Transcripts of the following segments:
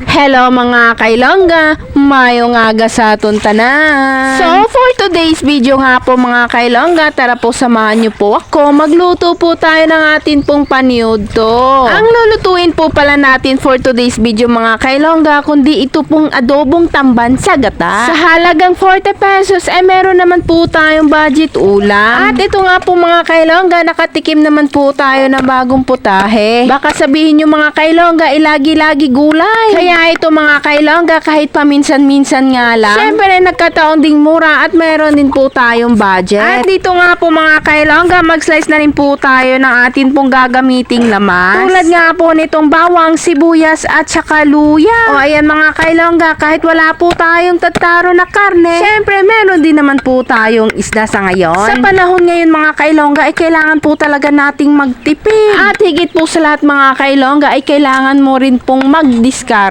Hello mga kailongga, mayong aga sa tuntanan. So for today's video nga po mga kailongga, tara po samahan niyo po ako. Magluto po tayo ng atin pong paniudto. Ang lulutuin po pala natin for today's video mga kailongga, kundi ito pong adobong tamban sa gata. Sa halagang 40 pesos, ay meron naman po tayong budget ulam. At ito nga po mga kailongga, nakatikim naman po tayo ng bagong putahe. Baka sabihin nyo mga kailongga, ilagi-lagi gulay. Kaya ito mga kailongga, kahit paminsan-minsan nga lang. Siyempre, nagkataon ding mura at meron din po tayong budget. At dito nga po mga kailongga, mag-slice na rin po tayo ng atin pong gagamiting lamas. Tulad nga po nitong bawang, sibuyas at saka luya. O ayan mga kailongga, kahit wala po tayong tataro na karne, siyempre meron din naman po tayong isda sa ngayon. Sa panahon ngayon mga kailongga, ay kailangan po talaga nating magtipid. At higit po sa lahat mga kailongga, ay kailangan mo rin pong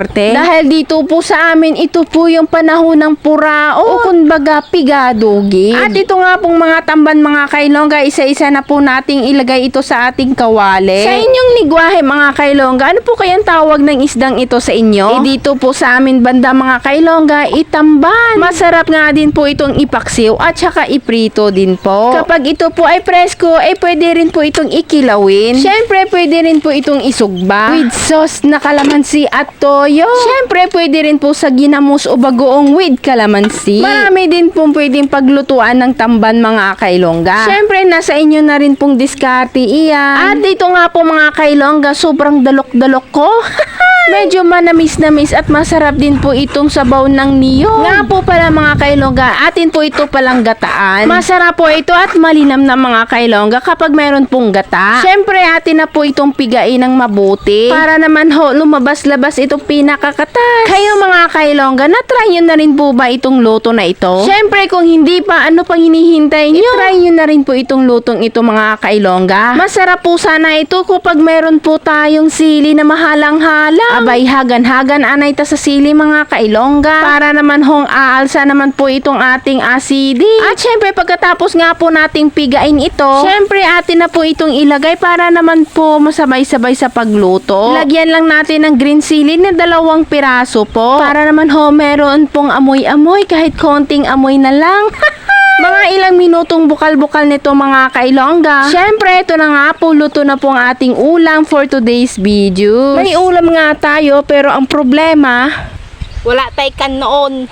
magdiskarte. Dahil dito po sa amin, ito po yung panahon ng purao o kumbaga pigadugin. At ito nga pong mga tamban mga kailongga, isa-isa na po nating ilagay ito sa ating kawali. Sa inyong ligwahe mga kailongga, ano po kayang tawag ng isdang ito sa inyo? Eh dito po sa amin banda mga kailongga, itamban. Masarap nga din po itong ipaksiw at saka iprito din po. Kapag ito po ay presko, ay pwede rin po itong ikilawin. Siyempre, pwede rin po itong isugba. With sauce na kalamansi at toyo. Siyempre, pwede rin po sa ginamos o bagoong with kalamansi. Marami din pong pwedeng paglutuan ng tamban mga kailongga. Siyempre, nasa inyo na rin pong diskarte iyan. At dito nga po mga kailongga, sobrang dalok-dalok ko. Medyo manamis-namis at masarap din po itong sabaw ng niyog. Nga po pala mga kailongga, atin po ito palang gataan. Masarap po ito at malinam na mga kailongga kapag meron pong gata. Siyempre, atin na po itong pigain ng mabuti. Para naman ho, lumabas-labas itong pinakakatas. Kayo mga kailongga, na-try nyo na rin po ba itong luto na ito? Siyempre, kung hindi pa, ano pang hinihintay nyo? I-try nyo na rin po itong lutong ito mga kailongga. Masarap po sana ito kapag meron po tayong sili na mahalang-halang. Abay, hagan-hagan anay ta sa sili mga kailongga. Para naman hong aalsa naman po itong ating asidi. At syempre, pagkatapos nga po nating pigain ito, syempre atin na po itong ilagay para naman po masabay-sabay sa pagluto. Lagyan lang natin ng green chili na dalawang piraso po. Para naman ho, meron pong amoy-amoy kahit konting amoy na lang. Mga ilang minutong bukal-bukal nito mga kailongga. Siyempre, ito na nga po, luto na po ang ating ulam for today's video. May ulam nga tayo, pero ang problema, Wala tay kan noon.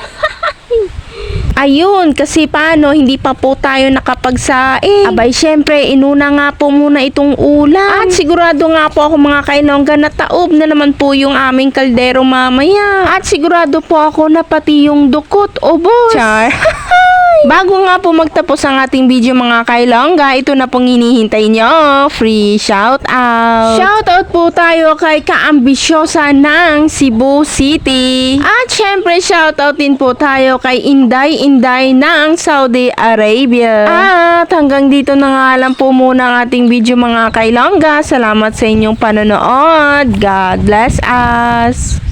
Ayun, kasi paano, hindi pa po tayo nakapagsaing. Abay, syempre, inuna nga po muna itong ulam. At sigurado nga po ako mga kailongga na taob na naman po yung aming kaldero mamaya. At sigurado po ako na pati yung dukot, ubos. Char. Bago nga po magtapos ang ating video mga kailongga, ito na pong hinihintay nyo. Free shout out. Shout out po tayo kay kaambisyosa ng Cebu City. At syempre shout out din po tayo kay Inday Inday ng Saudi Arabia. At hanggang dito na nga lang po muna ang ating video mga kailongga. Salamat sa inyong panonood. God bless us.